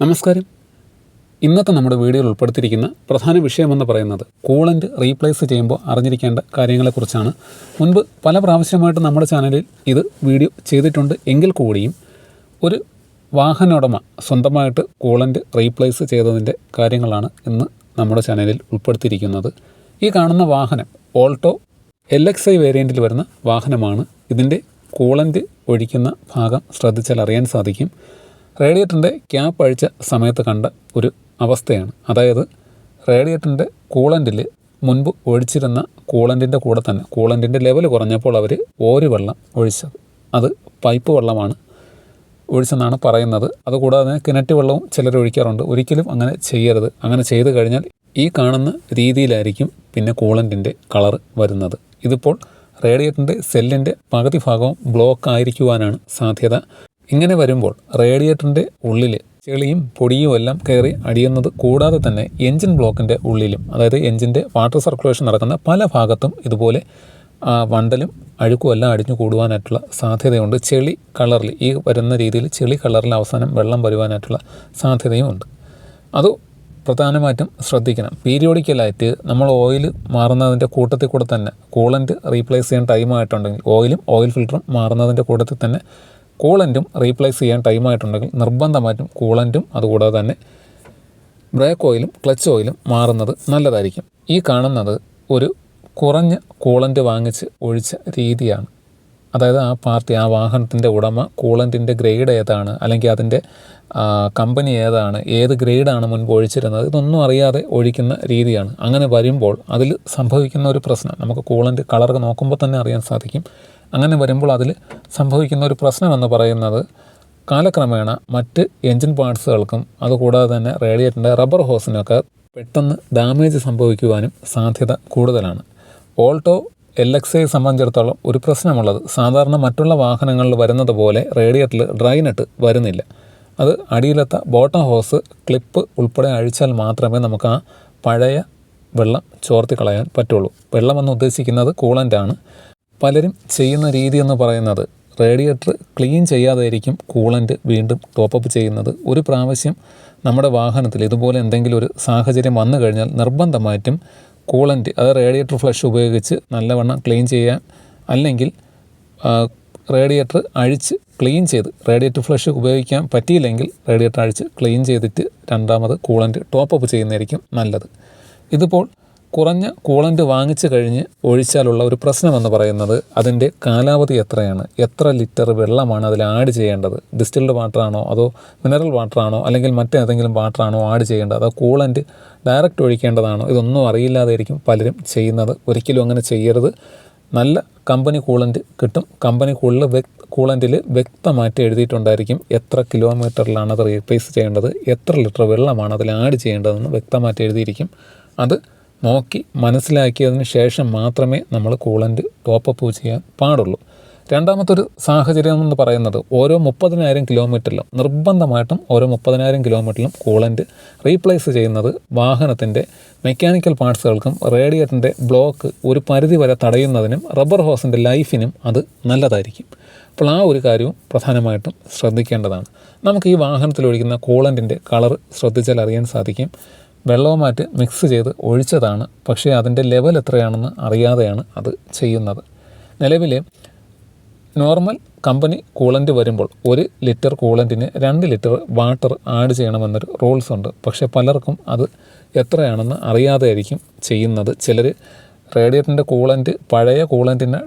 നമസ്കാരം. ഇന്നത്തെ നമ്മുടെ വീഡിയോയിൽ ഉൾപ്പെടുത്തിയിരിക്കുന്ന പ്രധാന വിഷയമെന്ന് പറയുന്നത് കൂളന്റ് റീപ്ലേസ് ചെയ്യുമ്പോൾ അറിഞ്ഞിരിക്കേണ്ട കാര്യങ്ങളെക്കുറിച്ചാണ്. മുൻപ് പല പ്രാവശ്യമായിട്ട് നമ്മുടെ ചാനലിൽ ഇത് വീഡിയോ ചെയ്തിട്ടുണ്ട് എങ്കിൽ കൂടിയും ഒരു വാഹന ഉടമ സ്വന്തമായിട്ട് കൂളന്റ് റീപ്ലേസ് ചെയ്തതിന്റെ കാര്യങ്ങളാണ് ഇന്ന് നമ്മുടെ ചാനലിൽ ഉൾപ്പെടുത്തിയിരിക്കുന്നത്. ഈ കാണുന്ന വാഹനം ഓൾട്ടോ എൽ എക്സ് ഐ വേരിയന്റിൽ വരുന്ന വാഹനമാണ്. ഇതിന്റെ കൂളന്റ് ഒഴിക്കുന്ന ഭാഗം ശ്രദ്ധിച്ചാൽ അറിയാൻ സാധിക്കും. റേഡിയേറ്ററിന്റെ ക്യാപ്പ് അഴിച്ച സമയത്ത് കണ്ട ഒരു അവസ്ഥയാണ്. അതായത് റേഡിയേറ്ററിന്റെ കൂളന്റിൽ മുൻപ് ഒഴിച്ചിരുന്ന കൂളന്റിന്റെ കൂടെ തന്നെ കൂളന്റിന്റെ ലെവൽ കുറഞ്ഞപ്പോൾ അവർ ഓര് വെള്ളം ഒഴിച്ചത്. അത് പൈപ്പ് വെള്ളമാണ് ഒഴിച്ചെന്നാണ് പറയുന്നത്. അതുകൂടാതെ കിണറ്റ് വെള്ളവും ചിലർ ഒഴിക്കാറുണ്ട്. ഒരിക്കലും അങ്ങനെ ചെയ്യരുത്. അങ്ങനെ ചെയ്തു കഴിഞ്ഞാൽ ഈ കാണുന്ന രീതിയിലായിരിക്കും പിന്നെ കൂളന്റിന്റെ കളർ വരുന്നത്. ഇതിപ്പോൾ റേഡിയേറ്ററിന്റെ സെല്ലിന്റെ പകുതി ഭാഗവും ബ്ലോക്ക് ആയിരിക്കുവാനാണ് സാധ്യത. ഇങ്ങനെ വരുമ്പോൾ റേഡിയേറ്ററിന്റെ ഉള്ളിൽ ചെളിയും പൊടിയും എല്ലാം കയറി അടിയുന്നത് കൂടാതെ തന്നെ എൻജിൻ ബ്ലോക്കിന്റെ ഉള്ളിലും അതായത് എൻജിന്റെ വാട്ടർ സർക്കുലേഷൻ നടക്കുന്ന പല ഭാഗത്തും ഇതുപോലെ വണ്ടലും അഴുക്കും എല്ലാം അടിഞ്ഞു കൂടുവാനായിട്ടുള്ള സാധ്യതയുണ്ട്. ചെളി കളറിൽ ഈ വരുന്ന രീതിയിൽ ചെളി കളറിൽ അവസാനം വെള്ളം വരുവാനായിട്ടുള്ള സാധ്യതയും ഉണ്ട്. അത് പ്രധാനമായിട്ടും ശ്രദ്ധിക്കണം. പീരിയോഡിക്കലായിട്ട് നമ്മൾ ഓയിൽ മാറുന്നതിന്റെ കൂട്ടത്തിൽ കൂടെ തന്നെ കൂളന്റ് റീപ്ലേസ് ചെയ്യാൻ ടൈമായിട്ടുണ്ടെങ്കിൽ ഓയിലും ഓയിൽ ഫിൽറ്ററും മാറുന്നതിന്റെ കൂട്ടത്തിൽ തന്നെ കൂളന്റും റീപ്ലേസ് ചെയ്യാൻ ടൈമായിട്ടുണ്ടെങ്കിൽ നിർബന്ധമായിട്ടും കൂളന്റും അതുകൂടാതെ തന്നെ ബ്രേക്ക് ഓയിലും ക്ലച്ച് ഓയിലും മാറുന്നത് നല്ലതായിരിക്കും. ഈ കാണുന്നത് ഒരു കുറഞ്ഞ കൂളന്റ് വാങ്ങിച്ച് ഒഴിച്ച രീതിയാണ്. അതായത് ആ പാർട്ടി ആ വാഹനത്തിന്റെ ഉടമ കൂളന്റിന്റെ ഗ്രേഡ് ഏതാണ് അല്ലെങ്കിൽ അതിന്റെ കമ്പനി ഏതാണ് ഏത് ഗ്രേഡാണ് മുൻപ് ഒഴിച്ചിരുന്നത് ഇതൊന്നും അറിയാതെ ഒഴിക്കുന്ന രീതിയാണ്. അങ്ങനെ വരുമ്പോൾ അതിൽ സംഭവിക്കുന്ന ഒരു പ്രശ്നം നമുക്ക് കൂളന്റ് കളർ നോക്കുമ്പോൾ തന്നെ അറിയാൻ സാധിക്കും. അങ്ങനെ വരുമ്പോൾ അതിൽ സംഭവിക്കുന്ന ഒരു പ്രശ്നം എന്ന് പറയുന്നത് കാലക്രമേണ മറ്റ് എൻജിൻ പാർട്സുകൾക്കും അതുകൂടാതെ തന്നെ റേഡിയേറ്ററിന്റെ റബ്ബർ ഹോസിനൊക്കെ പെട്ടെന്ന് ഡാമേജ് സംഭവിക്കുവാനും സാധ്യത കൂടുതലാണ്. ഓൾട്ടോ എൽ എക്സ് സംബന്ധിച്ചിടത്തോളം ഒരു പ്രശ്നമുള്ളത്. സാധാരണ മറ്റുള്ള വാഹനങ്ങളിൽ വരുന്നത് പോലെ റേഡിയേറ്ററിൽ ഡ്രൈനട്ട് വരുന്നില്ല. അത് അടിയിലത്തെ ബോട്ടം ഹോസ് ക്ലിപ്പ് ഉൾപ്പെടെ അഴിച്ചാൽ മാത്രമേ നമുക്ക് ആ പഴയ വെള്ളം ചോർത്തി കളയാൻ പറ്റുള്ളൂ. വെള്ളമെന്ന് ഉദ്ദേശിക്കുന്നത് കൂളന്റാണ്. പലരും ചെയ്യുന്ന രീതി എന്ന് പറയുന്നത് റേഡിയേറ്റർ ക്ലീൻ ചെയ്യാതായിരിക്കും കൂളന്റ് വീണ്ടും ടോപ്പപ്പ് ചെയ്യുന്നത്. ഒരു പ്രാവശ്യം നമ്മുടെ വാഹനത്തിൽ ഇതുപോലെ എന്തെങ്കിലും ഒരു സാഹചര്യം വന്നു കഴിഞ്ഞാൽ നിർബന്ധമായിട്ടും കൂളന്റ് അത് റേഡിയേറ്റർ ഫ്ലഷ് ഉപയോഗിച്ച് നല്ലവണ്ണം ക്ലീൻ ചെയ്യാൻ അല്ലെങ്കിൽ റേഡിയേറ്റർ അഴിച്ച് ക്ലീൻ ചെയ്ത് റേഡിയേറ്റർ ഫ്ലഷ് ഉപയോഗിക്കാൻ പറ്റിയില്ലെങ്കിൽ റേഡിയേറ്റർ അഴിച്ച് ക്ലീൻ ചെയ്തിട്ട് രണ്ടാമത് കൂളന്റ് ടോപ്പപ്പ് ചെയ്യുന്നതായിരിക്കും നല്ലത്. ഇതിപ്പോൾ കുറഞ്ഞ കൂളന്റ് വാങ്ങിച്ചു കഴിഞ്ഞ് ഒഴിച്ചാലുള്ള ഒരു പ്രശ്നമെന്ന് പറയുന്നത് അതിന്റെ കാലാവധി എത്രയാണ്? എത്ര ലിറ്റർ വെള്ളമാണ് അതിൽ ആഡ് ചെയ്യേണ്ടത്? ഡിസ്റ്റിൽഡ് വാട്ടറാണോ അതോ മിനറൽ വാട്ടറാണോ അല്ലെങ്കിൽ മറ്റേതെങ്കിലും വാട്ടറാണോ ആഡ് ചെയ്യേണ്ടത്? അതോ കൂളന്റ് ഡയറക്റ്റ് ഒഴിക്കേണ്ടതാണോ? ഇതൊന്നും അറിയില്ലാതായിരിക്കും പലരും ചെയ്യുന്നത്. ഒരിക്കലും അങ്ങനെ ചെയ്യരുത്. നല്ല കമ്പനി കൂളന്റ് കിട്ടും. കമ്പനി കൂളിൽ കൂളന്റിൽ വ്യക്തമായിട്ട് എഴുതിയിട്ടുണ്ടായിരിക്കും എത്ര കിലോമീറ്ററിലാണ് അത് റീപ്ലേസ് ചെയ്യേണ്ടത്. എത്ര ലിറ്റർ വെള്ളമാണ് അതിൽ ആഡ് ചെയ്യേണ്ടതെന്ന് വ്യക്തമായിട്ട് എഴുതിയിരിക്കും. അത് നോക്കി മനസ്സിലാക്കിയതിന് ശേഷം മാത്രമേ നമ്മൾ കൂളന്റ് ടോപ്പപ്പ് ചെയ്യാൻ പാടുള്ളൂ. രണ്ടാമത്തെ ഒരു സാഹചര്യം എന്ന് പറയുന്നത് ഓരോ മുപ്പതിനായിരം കിലോമീറ്ററിലും നിർബന്ധമായിട്ടും ഓരോ മുപ്പതിനായിരം കിലോമീറ്ററിലും കൂളന്റ് റീപ്ലേസ് ചെയ്യുന്നത് വാഹനത്തിന്റെ മെക്കാനിക്കൽ പാർട്സുകൾക്കും റേഡിയേറ്ററിന്റെ ബ്ലോക്ക് ഒരു പരിധി വരെ തടയുന്നതിനും റബ്ബർ ഹോസിന്റെ ലൈഫിനും അത് നല്ലതായിരിക്കും. അപ്പോൾ ആ ഒരു കാര്യവും പ്രധാനമായിട്ടും ശ്രദ്ധിക്കേണ്ടതാണ്. നമുക്ക് ഈ വാഹനത്തിൽ ഒഴിക്കുന്ന കൂളന്റിന്റെ കളർ ശ്രദ്ധിച്ചാൽ അറിയാൻ സാധിക്കും. വെള്ളവുമായിട്ട് മിക്സ് ചെയ്ത് ഒഴിച്ചതാണ്. പക്ഷേ അതിന്റെ ലെവൽ എത്രയാണെന്ന് അറിയാതെയാണ് അത് ചെയ്യുന്നത്. നിലവിൽ നോർമൽ കമ്പനി കൂളന്റ് വരുമ്പോൾ ഒരു ലിറ്റർ കൂളന്റിന് രണ്ട് ലിറ്റർ വാട്ടർ ആഡ് ചെയ്യണമെന്നൊരു റൂൾസ് ഉണ്ട്. പക്ഷേ പലർക്കും അത് എത്രയാണെന്ന് അറിയാതെ ആയിരിക്കും ചെയ്യുന്നത്. ചിലർ റേഡിയേറ്ററിന്റെ കൂളന്റ് പഴയ കൂളന്റിനെ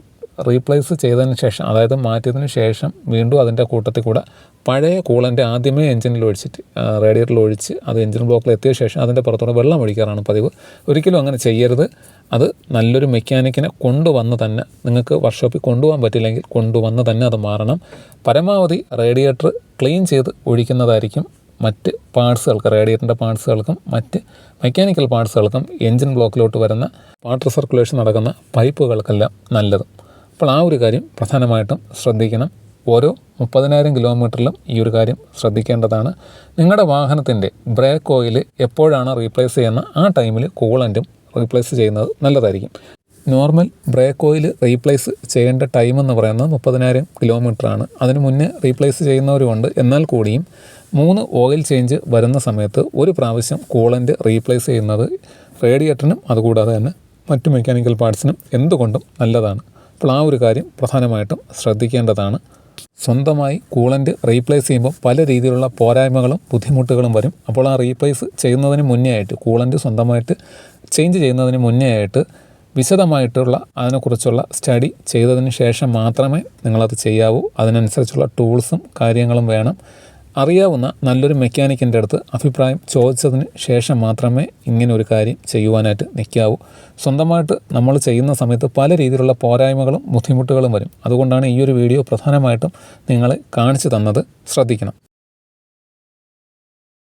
റീപ്ലേസ് ചെയ്തതിന് ശേഷം അതായത് മാറ്റിയതിന് ശേഷം വീണ്ടും അതിന്റെ കൂട്ടത്തിൽ കൂടെ പഴയ കൂളന്റെ ആദ്യമേ എഞ്ചിനിൽ ഒഴിച്ചിട്ട് റേഡിയേറ്ററിൽ ഒഴിച്ച് അത് എഞ്ചിൻ ബ്ലോക്കിൽ എത്തിയ ശേഷം അതിന്റെ പുറത്തൂടെ വെള്ളം ഒഴിക്കാറാണ് പതിവ്. ഒരിക്കലും അങ്ങനെ ചെയ്യരുത്. അത് നല്ലൊരു മെക്കാനിക്കിനെ കൊണ്ടുവന്ന് തന്നെ നിങ്ങൾക്ക് വർക്ക്ഷോപ്പിൽ കൊണ്ടുപോകാൻ പറ്റില്ലെങ്കിൽ കൊണ്ടുവന്ന് തന്നെ അത് മാറണം. പരമാവധി റേഡിയേറ്റർ ക്ലീൻ ചെയ്ത് ഒഴിക്കുന്നതായിരിക്കും മറ്റ് പാർട്സുകൾക്ക് റേഡിയേറ്ററിന്റെ പാർട്സുകൾക്കും മറ്റ് മെക്കാനിക്കൽ പാർട്സുകൾക്കും എഞ്ചിൻ ബ്ലോക്കിലോട്ട് വരുന്ന വാട്ടർ സർക്കുലേഷൻ നടക്കുന്ന പൈപ്പുകൾക്കെല്ലാം നല്ലത്. അപ്പോൾ ആ ഒരു കാര്യം പ്രധാനമായിട്ടും ശ്രദ്ധിക്കണം. ഓരോ മുപ്പതിനായിരം കിലോമീറ്ററിലും ഈ ഒരു കാര്യം ശ്രദ്ധിക്കേണ്ടതാണ്. നിങ്ങളുടെ വാഹനത്തിന്റെ ബ്രേക്ക് ഓയിൽ എപ്പോഴാണ് റീപ്ലേസ് ചെയ്യുന്ന ആ ടൈമിൽ കൂളന്റും റീപ്ലേസ് ചെയ്യുന്നത് നല്ലതായിരിക്കും. നോർമൽ ബ്രേക്ക് ഓയിൽ റീപ്ലേസ് ചെയ്യേണ്ട ടൈം എന്ന് പറയുന്നത് മുപ്പതിനായിരം കിലോമീറ്ററാണ്. അതിന് മുന്നേ റീപ്ലേസ് ചെയ്യുന്നവരുമുണ്ട്. എന്നാൽ കൂടിയും മൂന്ന് ഓയിൽ ചേഞ്ച് വരുന്ന സമയത്ത് ഒരു പ്രാവശ്യം കൂളന്റ് റീപ്ലേസ് ചെയ്യുന്നത് റേഡിയേറ്ററിനും അതുകൂടാതെ തന്നെ മറ്റു മെക്കാനിക്കൽ പാർട്സിനും എന്തുകൊണ്ടും നല്ലതാണ്. അപ്പോൾ ആ ഒരു കാര്യം പ്രധാനമായിട്ടും ശ്രദ്ധിക്കേണ്ടതാണ്. സ്വന്തമായി കൂളന്റ് റീപ്ലേസ് ചെയ്യുമ്പോൾ പല രീതിയിലുള്ള പോരായ്മകളും ബുദ്ധിമുട്ടുകളും വരും. അപ്പോൾ ആ റീപ്ലേസ് ചെയ്യുന്നതിന് മുന്നേ ആയിട്ട് കൂളന്റ് സ്വന്തമായിട്ട് ചേഞ്ച് ചെയ്യുന്നതിന് മുന്നേ ആയിട്ട് വിശദമായിട്ടുള്ള അതിനെക്കുറിച്ചുള്ള സ്റ്റഡി ചെയ്തതിന് ശേഷം മാത്രമേ നിങ്ങളത് ചെയ്യാവൂ. അതിനനുസരിച്ചുള്ള ടൂൾസും കാര്യങ്ങളും വേണം. അറിയാവുന്ന നല്ലൊരു മെക്കാനിക്കിന്റെ അടുത്ത് അഭിപ്രായം ചോദിച്ചതിന് ശേഷം മാത്രമേ ഇങ്ങനെ ഒരു കാര്യം ചെയ്യുവാനായിട്ട് നിൽക്കാവൂ. സ്വന്തമായിട്ട് നമ്മൾ ചെയ്യുന്ന സമയത്ത് പല രീതിയിലുള്ള പോരായ്മകളും ബുദ്ധിമുട്ടുകളും വരും. അതുകൊണ്ടാണ് ഈ ഒരു വീഡിയോ പ്രധാനമായിട്ടും നിങ്ങളെ കാണിച്ചു തന്നത്. ശ്രദ്ധിക്കണം.